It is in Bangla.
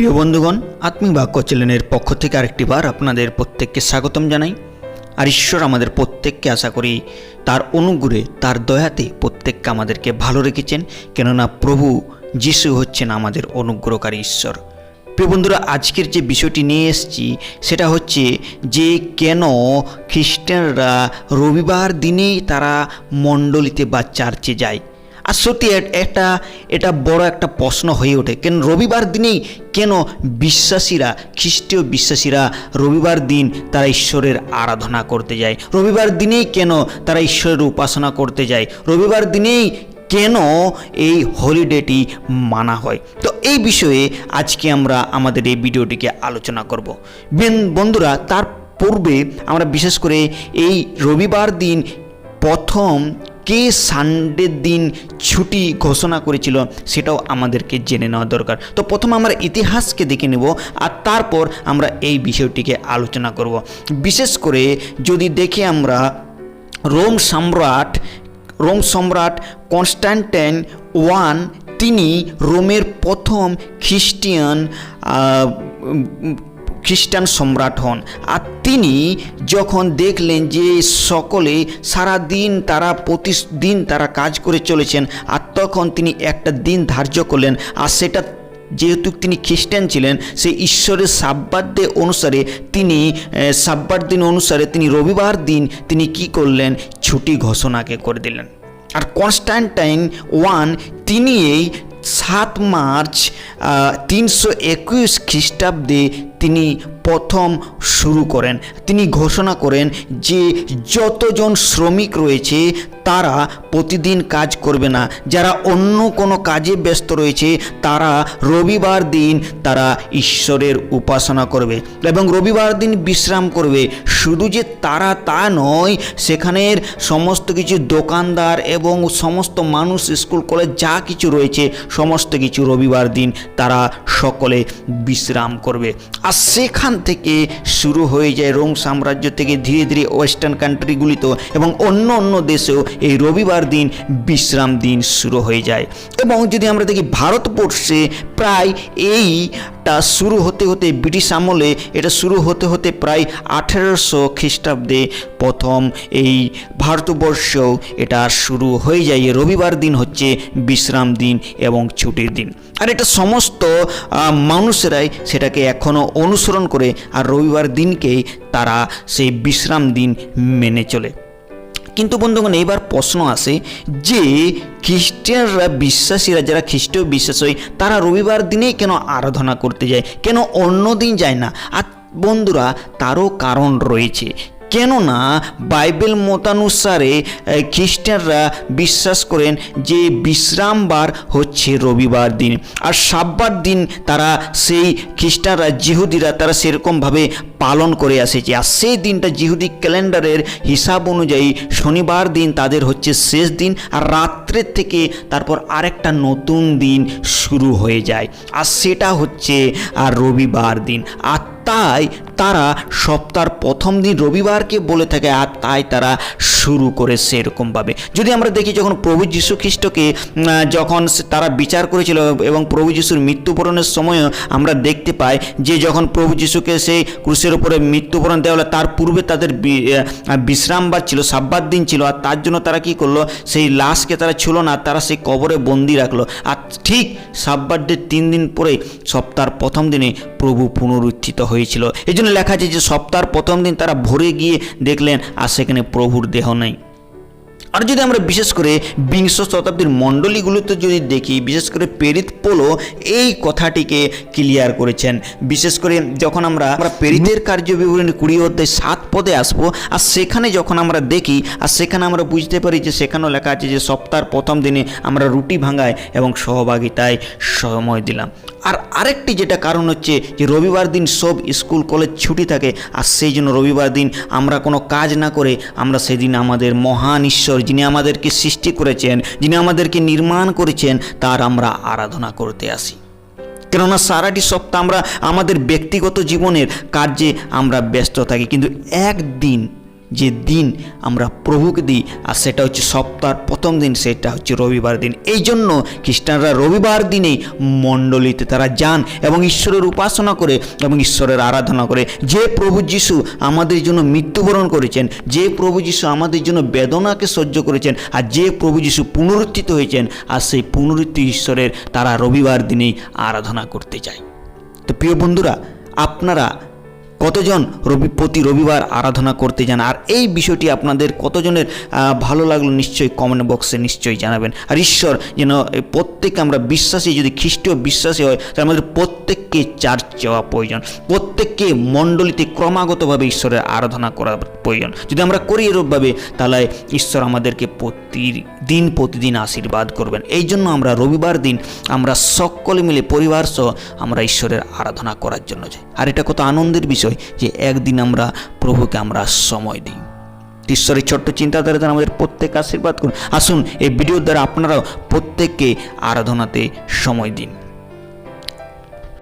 প্রিয় বন্ধুগণ, আত্মিক বাক্য চ্যানেলের পক্ষ থেকে আরেকটি বার আপনাদের প্রত্যেককে স্বাগতম জানাই। আর ঈশ্বর আমাদের প্রত্যেককে আশা করি তার অনুগ্রহে, তার দয়াতে প্রত্যেককে আমাদেরকে ভালো রেখেছেন। কেননা প্রভু যিশু হচ্ছেন আমাদের অনুগ্রহকারী ঈশ্বর। প্রিয় বন্ধুরা, আজকের যে বিষয়টি নিয়ে এসেছি, সেটা হচ্ছে যে কেন খ্রিস্টানরা রবিবার দিনেই তারা মণ্ডলিতে বা চার্চে যায়। আর সত্যি এ- এটা বড় একটা প্রশ্ন হয়ে ওঠে। কেন রবিবার দিনেই কেন বিশ্বাসীরা, খ্রিস্টীয় বিশ্বাসীরা রবিবার দিন তারা ঈশ্বরের আরাধনা করতে যায়? রবিবার দিনেই কেন তারা ঈশ্বরের উপাসনা করতে যায়? রবিবার দিনেই কেন এই হলিডেটি মানা হয়? তো এই বিষয়ে আজকে আমরা আমাদের এই ভিডিওটিকে আলোচনা করব। বেন- বন্ধুরা, তার পূর্বে আমরা বিশেষ করে এই রবিবার দিন প্রথম কে সানডের দিন ছুটি ঘোষণা করেছিল সেটাও আমাদেরকে জেনে নেওয়া দরকার। তো প্রথম আমরা ইতিহাসকে দেখে নেব আর তারপর আমরা এই বিষয়টিকে আলোচনা করব। বিশেষ করে যদি দেখি আমরা রোম সম্রাট রোম সম্রাট কনস্ট্যান্টাইন ওয়ান, তিনি রোমের প্রথম খ্রিস্টিয়ান খ্রিস্টান সম্রাট হন। আর তিনি যখন দেখলেন যে সকলে সারা দিন তারা প্রতিদিন তারা কাজ করে চলেছেন আর তখন তিনি একটা দিন ধার্য করলেন আর সেটা যেহেতু তিনি খ্রিস্টান ছিলেন সেই ঈশ্বরের সাব্বাত ডে অনুসারে তিনি আহ, সাব্বাত দিন অনুসারে তিনি রবিবার দিন তিনি কি করলেন? ছুটি ঘোষণাকে করে দিলেন। আর কনস্ট্যান্টাইন ওয়ান তিনি এই সাত মার্চ তিনশো একুশ খ্রিস্টাব্দে তিনি প্রথম শুরু করেন। তিনি ঘোষণা করেন যে যতজন শ্রমিক রয়েছে, তারা প্রতিদিন কাজ করবে না। যারা অন্য কোনো কাজে ব্যস্ত রয়েছে, তারা রবিবার দিন তারা ঈশ্বরের উপাসনা করবে এবং রবিবার দিন বিশ্রাম করবে। শুধু যে তারা তা নয়, সেখানের সমস্ত কিছু দোকানদার এবং সমস্ত মানুষ, স্কুল, কলেজ যা কিছু রয়েছে, সমস্ত কিছু রবিবার দিন তারা সকলে বিশ্রাম করবে। আর সেখান থেকে শুরু হয়ে যায় রোম সাম্রাজ্য থেকে ধীরে ধীরে ওয়েস্টার্ন কান্ট্রিগুলিতেও এবং অন্য অন্য দেশেও এই রবিবার দিন বিশ্রাম দিন শুরু হয়ে যায়। এবং যদি আমরা দেখি ভারতবর্ষে প্রায় এইটা শুরু হতে হতে ব্রিটিশ আমলে এটা শুরু হতে হতে প্রায় আঠেরোশো খ্রিস্টাব্দে প্রথম এই ভারতবর্ষ এটা শুরু হয়ে যায়। রবিবার দিন হচ্ছে বিশ্রাম দিন এবং ছুটির দিন। আর এটা সমস্ত মানুষেরাই সেটাকে এখনও অনুসরণ করে আর রবিবার দিনকেই তারা সেই বিশ্রাম দিন মেনে চলে। কিন্তু বন্ধুগণ, এইবার প্রশ্ন আসে যে খ্রিস্টানরা বিশ্বাসীরা, যারা খ্রিস্টীয় বিশ্বাস হয় তারা রবিবার দিনেই কেন আরাধনা করতে যায়? কেন অন্য দিন যায় না? আর বন্ধুরা, তারও কারণ রয়েছে। কেননা বাইবেল মতানুসারে খ্রিস্টানরা বিশ্বাস করেন যে বিশ্রামবার হচ্ছে রবিবার দিন। আর সাব্বার দিন তারা সেই খ্রিস্টানরা, জিহুদিরা তারা সেরকমভাবে পালন করে আসেছে। আর সেই দিনটা জিহুদি ক্যালেন্ডারের হিসাব অনুযায়ী শনিবার দিন তাদের হচ্ছে শেষ দিন। আর রাত্রের থেকে তারপর আরেকটা নতুন দিন শুরু হয়ে যায়। আর সেটা হচ্ছে আর রবিবার দিন। আর তাই তারা সপ্তাহের প্রথম দিন রবিবারকে বলে থাকে, আর তাই তারা শুরু করে সেরকমভাবে। যদি আমরা দেখি যখন প্রভু যীশু খ্রিস্টকে যখন তারা বিচার করেছিল এবং প্রভু যিশুর মৃত্যুবরণের সময়ও আমরা দেখতে পাই যে যখন প্রভু যিশুকে সেই ক্রুশের উপরে মৃত্যুবরণ দেওয়া হলো, তার পূর্বে তাদের বিশ্রামবার ছিল, সাব্বাত দিন ছিল, আর তার জন্য তারা কি করল, সেই লাশকে তারা ছিল না, তারা সেই কবরে বন্দি রাখল। আর ঠিক সাব্বাত ডে তিন দিন পরে সপ্তাহের প্রথম দিনে প্রভু পুনরুত্থিত হয়েছিল। এই জন্য লেখা আছে যে সপ্তাহের প্রথম দিন তারা ভোরে গিয়ে দেখলেন, আর সেখানে প্রভুর দেহ নেই। আর যদি আমরা বিশেষ করে বিংশ শতাব্দীর মণ্ডলীগুলোতে যদি দেখি, বিশেষ করে পেরিত পোলো এই কথাটিকে ক্লিয়ার করেছেন। বিশেষ করে যখন আমরা আমরা পেরিতের কার্যবিবরণী কুড়ি অধ্যায় সাত পদে আসব, আর সেখানে যখন আমরা দেখি, আর সেখানে আমরা বুঝতে পারি যে সেখানেও লেখা আছে যে সপ্তাহের প্রথম দিনে আমরা রুটি ভাঙাই এবং সহভাগিতায় সময় দিলাম। আর আরেকটি যেটা কারণ হচ্ছে যে রবিবার দিন সব স্কুল, কলেজ ছুটি থাকে আর সেই জন্য রবিবার দিন আমরা কোনো কাজ না করে আমরা সেদিন আমাদের মহান ঈশ্বর যিনি আমাদেরকে সৃষ্টি করেছেন, যিনি আমাদেরকে নির্মাণ করেছেন, তার আমরা আরাধনা করতে আসি। কেননা সারাটি সপ্তাহ আমরা আমাদের ব্যক্তিগত জীবনের কার্যে আমরা ব্যস্ত থাকি। কিন্তু একদিন যে দিন আমরা প্রভুকে দিই, আর সেটা হচ্ছে সপ্তাহের প্রথম দিন, সেটা হচ্ছে রবিবার দিন। এই জন্য খ্রিস্টানরা রবিবার দিনেই মণ্ডলীতে তারা যান এবং ঈশ্বরের উপাসনা করে এবং ঈশ্বরের আরাধনা করে। যে প্রভু যিশু আমাদের জন্য মৃত্যুবরণ করেছেন, যে প্রভু যিশু আমাদের জন্য বেদনাকে সহ্য করেছেন, আর যে প্রভু যিশু পুনরুত্থিত হয়েছেন, আর সেই পুনরুত্থিত ঈশ্বরের তারা রবিবার দিনেই আরাধনা করতে যায়। তো প্রিয় বন্ধুরা, আপনারা কতজন রবি, প্রতি রবিবার আরাধনা করতে যান? আর এই বিষয়টি আপনাদের কতজনের ভালো লাগল নিশ্চয়ই কমেন্ট বক্সে নিশ্চয়ই জানাবেন। আর ঈশ্বর যেন প্রত্যেক আমরা বিশ্বাসী, যদি খ্রিস্টীয় বিশ্বাসী হয়, তাহলে আমাদের প্রত্যেককে চার্চ যাওয়া প্রয়োজন। প্রত্যেককে মণ্ডলীতে ক্রমাগতভাবে ঈশ্বরের আরাধনা করা প্রয়োজন। যদি আমরা করি এরূপভাবে, তাহলে ঈশ্বর আমাদেরকে প্রতিদিন প্রতিদিন আশীর্বাদ করবেন। এই জন্য আমরা রবিবার দিন আমরা সকলে মিলে পরিবার সহ আমরা ঈশ্বরের আরাধনা করার জন্য যাই। আর এটা কত আনন্দের বিষয় যে একদিন আমরা প্রভুকে আমরা সময় দিই। ঈশ্বরের ছোট্ট চিন্তাধারা দ্বারা আমাদের প্রত্যেক আশীর্বাদ করুন। আসুন এই ভিডিওর দ্বারা আপনারাও প্রত্যেককে আরাধনাতে সময় দিন।